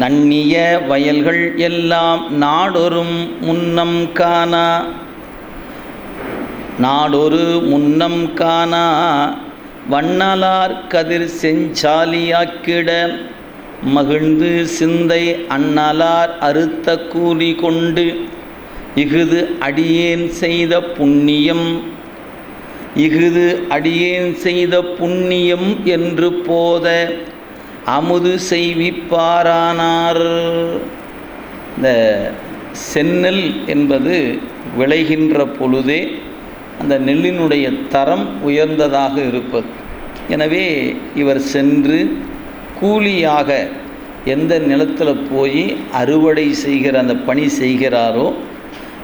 நன்னிய வயல்கள் எல்லாம் நாடொரும் முன்னம் காணா. நாடொரு முன்னம் காணா. வண்ணலார் கதிர் செஞ்சாலியாக்கிட மகிழ்ந்து சிந்தை அண்ணலார் அறுத்த கூலி கொண்டு இஃது அடியேன் செய்த புண்ணியம். இஃது அடியேன் செய்த புண்ணியம் என்று போத அமுது செய்விப்பாரானார். இந்த செந்நெல் என்பது விளைகின்ற பொழுதே அந்த நெல்லினுடைய தரம் உயர்ந்ததாக இருப்பது. எனவே இவர் சென்று கூலியாக எந்த நிலத்தில் போய் அறுவடை செய்கிற அந்த பணி செய்கிறாரோ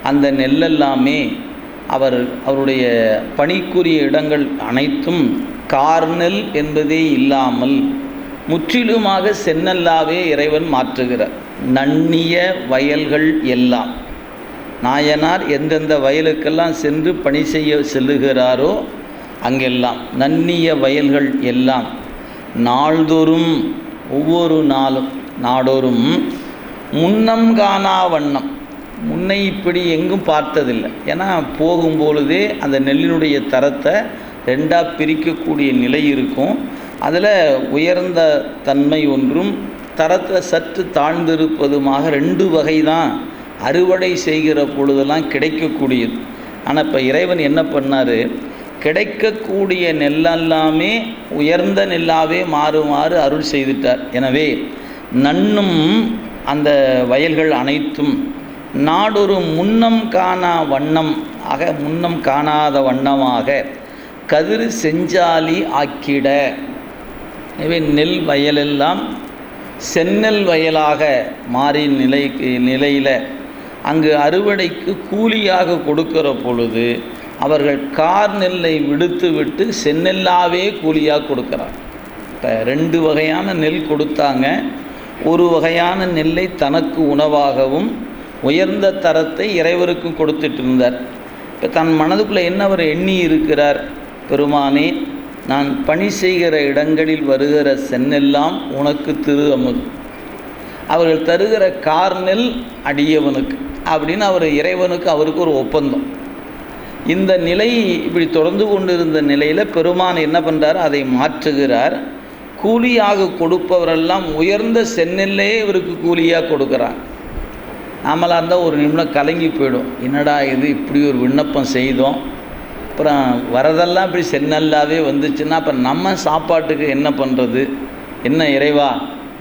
அந்த நெல்லெல்லாமே அவர் அவருடைய பணிக்குரிய இடங்கள் அனைத்தும் கார்நெல் என்பதே இல்லாமல் முற்றிலுமாக சென்னல்லாவே இறைவன் மாற்றுகிறார். நன்னிய வயல்கள் எல்லாம். நாயனார் எந்தெந்த வயலுக்கெல்லாம் சென்று பணி செய்ய செல்லுகிறாரோ அங்கெல்லாம். நன்னிய வயல்கள் எல்லாம். நாள்தோறும் ஒவ்வொரு நாளும் நாடோறும் முன்னம் காணா வண்ணம். முன்னை இப்படி எங்கும் பார்த்ததில்லை. ஏன்னா போகும்பொழுதே அந்த நெல்லினுடைய தரத்தை ரெண்டாக பிரிக்கக்கூடிய நிலை இருக்கும். அதில் உயர்ந்த தன்மை ஒன்றும் தரத்தை சற்று தாழ்ந்திருப்பதுமாக ரெண்டு வகை தான் அறுவடை செய்கிற பொழுதெல்லாம் கிடைக்கக்கூடியது. ஆனால் இப்போ இறைவன் என்ன பண்ணார்? கிடைக்கக்கூடிய நெல்லெல்லாமே உயர்ந்த நெல்லாவே மாறுமாறு அருள் செய்துட்டார். எனவே நன்னும் அந்த வயல்கள் அனைத்தும் நாடொரு முன்னம் காணா வண்ணம் ஆக முன்னம் காணாத வண்ணமாக கதிர் செஞ்சாலி ஆக்கிட எனவே நெல் வயலெல்லாம் செந்நெல் வயலாக மாறி நிலைக்கு நிலையில் அங்கு அறுவடைக்கு கூலியாக கொடுக்கிற பொழுது அவர்கள் கார் நெல்லை விடுத்து விட்டு செந்நெல்லாவே கூலியாக கொடுக்குறாங்க இப்போ ரெண்டு வகையான நெல் கொடுத்தாங்க. ஒரு வகையான நெல்லை தனக்கு உணவாகவும் உயர்ந்த தரத்தை இறைவருக்கும் கொடுத்துட்டு இருந்தார். இப்போ தன் மனதுக்குள்ளே என்ன அவர் எண்ணி இருக்கிறார்? பெருமானே நான் பணி செய்கிற இடங்களில் வருகிற சென்னெல்லாம் உனக்கு திரு அமுது. அவர்கள் தருகிற கார்நெல் அடியவனுக்கு அப்படின்னு அவர் இறைவனுக்கு அவருக்கு ஒரு ஒப்பந்தம். இந்த நிலை இப்படி தொடர்ந்து கொண்டிருந்த நிலையில் பெருமான் என்ன பண்ணுறார் அதை மாற்றுகிறார். கூலியாக கொடுப்பவரெல்லாம் உயர்ந்த செந்நெல்லே இவருக்கு கூலியாக கொடுக்குறாங்க நாமளாக இருந்தால் ஒரு நிமிடம் கலங்கி போயிடும். என்னடா இது? இப்படி ஒரு விண்ணப்பம் செய்தோம். அப்புறம் வரதெல்லாம் இப்படி சென்னல்லாவே வந்துச்சுன்னா அப்புறம் நம்ம சாப்பாட்டுக்கு என்ன பண்ணுறது என்ன இறைவா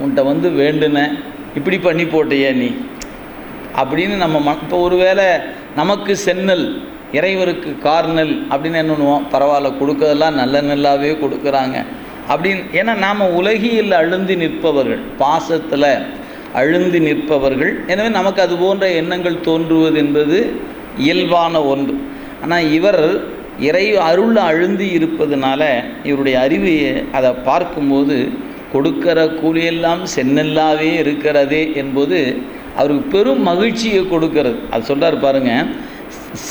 உன்கிட்ட வந்து வேண்டுன இப்படி பண்ணி போட்டியே நீ? அப்படின்னு நம்ம ம இப்போ ஒருவேளை நமக்கு செந்நெல் இறைவருக்கு கார்நெல் அப்படின்னு என்ன பண்ணுவோம்? பரவாயில்ல கொடுக்கறதெல்லாம் நல்ல நெல்லாவே கொடுக்குறாங்க. அப்படின்னு ஏன்னா நாம் உலகியில் அழுந்தி நிற்பவர்கள் பாசத்தில் அழுந்தி நிற்பவர்கள் எனவே நமக்கு அது போன்ற எண்ணங்கள் தோன்றுவது என்பது இயல்பான ஒன்று. ஆனால் இவர் இறை அருள் அழுந்தி இருப்பதனால இவருடைய அறிவு அதை பார்க்கும்போது கொடுக்கிற கூலியெல்லாம் செந்நெல்லாவே இருக்கிறதே என்பது அவருக்கு பெரும் மகிழ்ச்சியை கொடுக்கிறது. அது சொல்கிறார் பாருங்க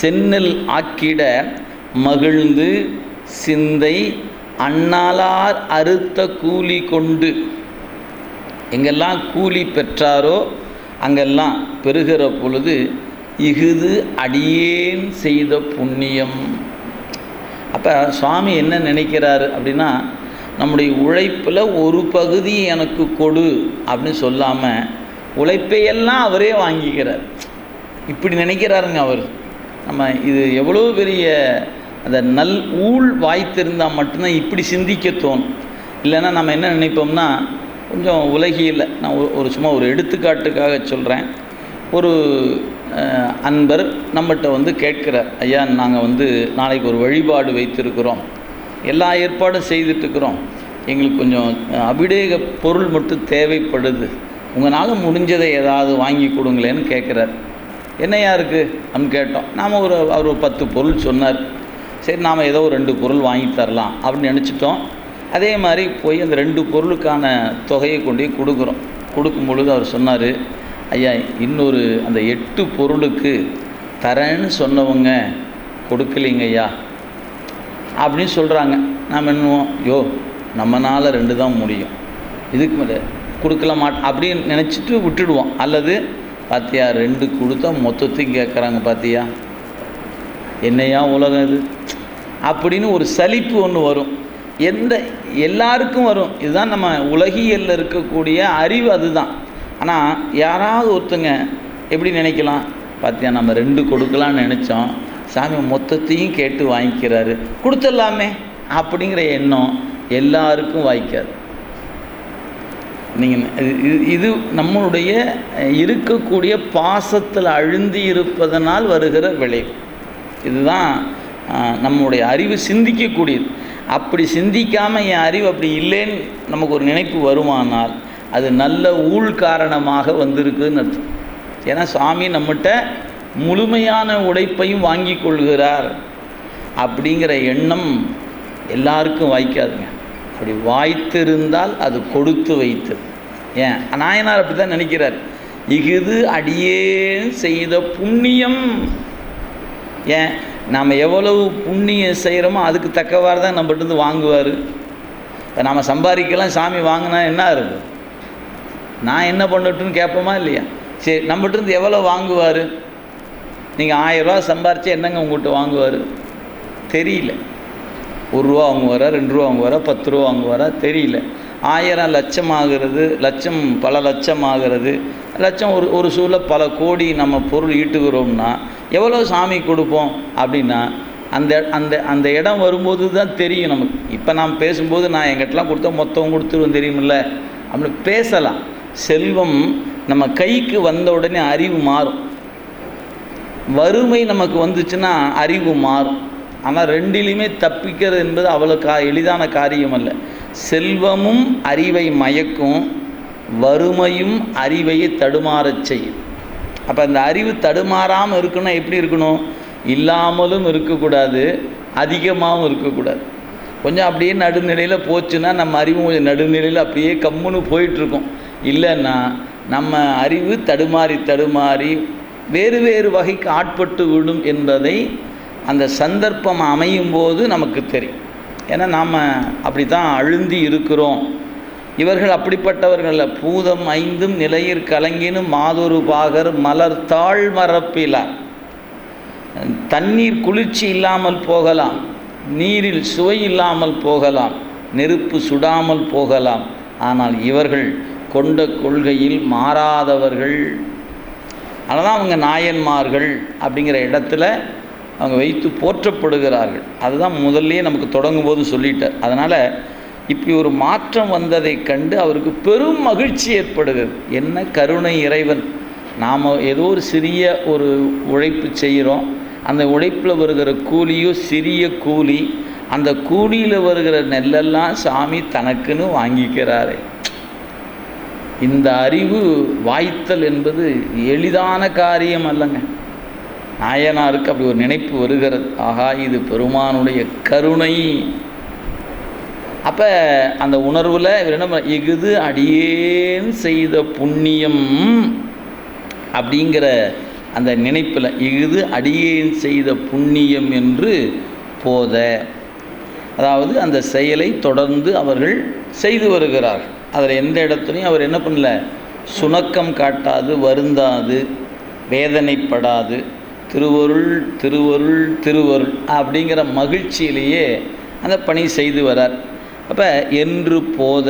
செந்நெல் ஆக்கிட மகிழ்ந்து சிந்தை அண்ணாலார் அறுத்த கூலி கொண்டு. எங்கெல்லாம் கூலி பெற்றாரோ அங்கெல்லாம் பெறுகிற பொழுது இஃது அடியேன் செய்த புண்ணியம். அப்போ சுவாமி என்ன நினைக்கிறாரு அப்படின்னா நம்முடைய உழைப்பில் ஒரு பகுதி எனக்கு கொடு அப்படின்னு சொல்லாமல் உழைப்பையெல்லாம் அவரே வாங்கிக்கிறார். இப்படி நினைக்கிறாருங்க அவர். நம்ம இது எவ்வளோ பெரிய அந்த நல் ஊழ் வாய்த்திருந்தால் மட்டும்தான் இப்படி சிந்திக்க தோணும். இல்லைன்னா நம்ம என்ன நினைப்போம்னா கொஞ்சம் உலகியில் நான் ஒரு ஒரு சும்மா ஒரு எடுத்துக்காட்டுக்காக சொல்கிறேன் ஒரு அன்பர் நம்மகிட்ட வந்து கேட்கிறார் ஐயா நாங்கள் வந்து நாளைக்கு ஒரு வழிபாடு வைத்திருக்கிறோம். எல்லா ஏற்பாடும் செய்துட்டுருக்குறோம். எங்களுக்கு கொஞ்சம் அபிடேக பொருள் மட்டும் தேவைப்படுது. உங்களால் முடிஞ்சதை ஏதாவது வாங்கி கொடுங்களேன்னு கேட்குறார். என்னையா இருக்குது அப்படின்னு கேட்டோம். நாம் ஒரு அவர் ஒரு பத்து பொருள் சொன்னார். சரி நாம் ஏதோ ஒரு ரெண்டு பொருள் வாங்கி தரலாம். அப்படின்னு நினச்சிட்டோம். அதே மாதிரி போய் அந்த ரெண்டு பொருளுக்கான தொகையை கொண்டு கொடுக்குறோம். கொடுக்கும் பொழுது அவர் சொன்னார் ஐயா இன்னொரு அந்த எட்டு பொருளுக்கு தரேன்னு சொன்னவங்க கொடுக்கலைங்க ஐயா அப்படின்னு சொல்கிறாங்க நாம் என்னவோம் யோ நம்மனால் ரெண்டு தான் முடியும். இதுக்கு மேலே கொடுக்கல மாட் அப்படின்னு நினச்சிட்டு விட்டுடுவோம். அல்லது பார்த்தியா ரெண்டு கொடுத்தா மொத்தத்தையும் கேட்குறாங்க பார்த்தியா என்னையா உலகம் இது? அப்படின்னு ஒரு சலிப்பு ஒன்று வரும். எந்த எல்லாருக்கும் வரும். இதுதான் நம்ம உலகியலில் இருக்கக்கூடிய அறிவு அதுதான். ஆனால் யாராவது ஒருத்தங்க எப்படி நினைக்கலாம்? பார்த்தியா நம்ம ரெண்டு கொடுக்கலான்னு நினச்சோம். சாமி மொத்தத்தையும் கேட்டு வாங்கிக்கிறாரு. கொடுத்துடலாமே அப்படிங்கிற எண்ணம் எல்லாருக்கும் வாய்க்காது. நீங்கள் இது நம்மளுடைய இருக்கக்கூடிய பாசத்தில் அழுந்தி இருப்பதனால் வருகிற விளைவு. இதுதான் நம்முடைய அறிவு சிந்திக்கக்கூடியது. அப்படி சிந்திக்காமல் என் அறிவு அப்படி இல்லைன்னு நமக்கு ஒரு நினைப்பு வருமானால் அது நல்ல ஊழ் காரணமாக வந்திருக்குன்னு அர்த்தம். ஏன்னா சாமி நம்மகிட்ட முழுமையான உழைப்பையும் வாங்கி கொள்கிறார். அப்படிங்கிற எண்ணம் எல்லாருக்கும் வாய்க்காதுங்க. அப்படி வாய்த்திருந்தால் அது கொடுத்து வைத்தது. ஏன்? நாயனார் அப்படி தான் நினைக்கிறார். இஃது அடியேன் செய்த புண்ணியம். ஏன்? நாம் எவ்வளவு புண்ணியம் செய்கிறோமோ அதுக்கு தக்கவாறு தான் நம்மகிட்ட வாங்குவார். இப்போ நாம் சம்பாதிக்கலாம் சாமி வாங்கினா என்ன இருக்கும் நான் என்ன பண்ணட்டுன்னு கேட்போமா இல்லையா? சரி நம்மகிட்ட இருந்து எவ்வளோ வாங்குவார்? நீங்கள் ஆயிரரூவா சம்பாரிச்சு என்னங்க உங்கள்கிட்ட வாங்குவார்? தெரியல. ஒரு ரூபா வாங்குவாரா ரெண்டு ரூபா வாங்குவாரா பத்து ரூபா வாங்குவாரா? தெரியல. ஆயிரம் லட்சம் ஆகிறது லட்சம் பல லட்சம் ஆகிறது லட்சம் ஒரு ஒரு சூழல பல கோடி நம்ம பொருள் ஈட்டுகிறோம்னா எவ்வளோ சாமி கொடுப்போம் அப்படின்னா அந்த அந்த அந்த இடம் வரும்போது தான் தெரியும் நமக்கு. இப்போ நாம் பேசும்போது நான் எங்கிட்டலாம் கொடுத்தா மொத்தம் கொடுத்துருவோம் தெரியுமில்ல? அப்படின்னு பேசலாம். செல்வம் நம்ம கைக்கு வந்த உடனே அறிவு மாறும். வறுமை நமக்கு வந்துச்சுன்னா அறிவு மாறும். ஆனால் ரெண்டிலையுமே தப்பிக்கிறது என்பது அவ்வளோ கா எளிதான காரியம் அல்ல செல்வமும் அறிவை மயக்கும் வறுமையும் அறிவையை தடுமாறச் செய்யும். அப்போ அந்த அறிவு தடுமாறாமல் இருக்கணும்னா எப்படி இருக்கணும்? இல்லாமலும் இருக்கக்கூடாது அதிகமாகவும் இருக்கக்கூடாது. கொஞ்சம் அப்படியே நடுநிலையில் போச்சுன்னா நம்ம அறிவு கொஞ்சம் நடுநிலையில் அப்படியே கம்முன்னு போயிட்டுருக்கோம் இல்லைன்னா நம்ம அறிவு தடுமாறி தடுமாறி வேறு வேறு வகைக்கு ஆட்பட்டு விடும் என்பதை அந்த சந்தர்ப்பம் அமையும் போது நமக்கு தெரியும். ஏன்னா நாம் அப்படி தான் அழுந்தி இருக்கிறோம். இவர்கள் அப்படிப்பட்டவர்கள். பூதம் ஐந்தும் நிலையிற் கலங்கினும் மாதொரு பாகர் மலர் தாழ் மரப்பிலார் தண்ணீர் குளிர்ச்சி இல்லாமல் போகலாம். நீரில் சுவை இல்லாமல் போகலாம். நெருப்பு சுடாமல் போகலாம். ஆனால் இவர்கள் கொண்ட கொள்கையில் மாறாதவர்கள். அதனால் அவங்க நாயன்மார்கள் அப்படிங்கிற இடத்துல அவங்க வைத்து போற்றப்படுகிறார்கள். அதுதான் முதல்லையே நமக்கு தொடங்கும் போது சொல்லிட்டார். அதனால் இப்படி ஒரு மாற்றம் வந்ததைக் கண்டு அவருக்கு பெரும் மகிழ்ச்சி ஏற்படுகிறது. என்ன கருணை இறைவன். நாம் ஏதோ ஒரு சிறிய ஒரு உழைப்பு செய்கிறோம். அந்த உழைப்பில் வருகிற கூலியோ சிறிய கூலி அந்த கூலியில் வருகிற நெல்லெல்லாம் சாமி தனக்குன்னு வாங்கிக்கிறாரே. இந்த அறிவு வாய்த்தல் என்பது எளிதான காரியம் அல்லங்க. நாயனாருக்கு அப்படி ஒரு நினைப்பு வருகிறது. ஆகா இது பெருமானுடைய கருணை. அப்போ அந்த உணர்வில் இவர் என்ன பண்ண- அடியேன் செய்த புண்ணியம் அப்படிங்கிற அந்த நினைப்பில் இஃது அடியேன் செய்த புண்ணியம் என்று போத. அதாவது அந்த செயலை தொடர்ந்து அவர்கள் செய்து வருகிறார்கள். அதில் எந்த இடத்துலையும் அவர் என்ன பண்ணல? சுணக்கம் காட்டாது வருந்தாது வேதனைப்படாது. திருவருள் திருவருள் திருவருள் அப்படிங்கிற மகிழ்ச்சியிலேயே அந்த பணி செய்து வரார். அப்போ என்று போத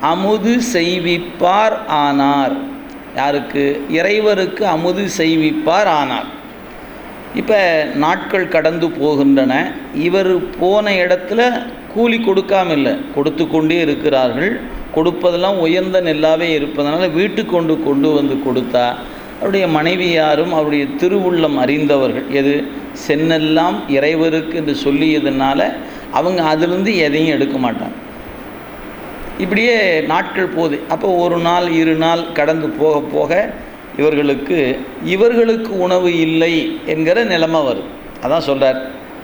அமுது செய்விப்பார் ஆனார். யாருக்கு? இறைவருக்கு அமுது செய்விப்பார் ஆனார். இப்போ நாட்கள் கடந்து போகின்றன. இவர் போன இடத்துல கூலி கொடுக்காம இல்லை. கொடுத்து கொண்டே இருக்கிறார்கள். கொடுப்பதெல்லாம் உயர்ந்த நெல்லாகவே இருப்பதனால வீட்டுக்கு கொண்டு கொண்டு வந்து கொடுத்தா அவருடைய மனைவியாரும் அவருடைய திருவுள்ளம் அறிந்தவர்கள். எது? சென்னெல்லாம் இறைவருக்கு என்று சொல்லியதுனால அவங்க அதிலிருந்து எதையும் எடுக்க மாட்டாங்க. இப்படியே நாட்கள் போகுது. அப்போ ஒரு நாள் இரு நாள் கடந்து போக போக இவர்களுக்கு இவர்களுக்கு உணவு இல்லை என்கிற நிலைமை வரும் அதான் சொல்கிறார்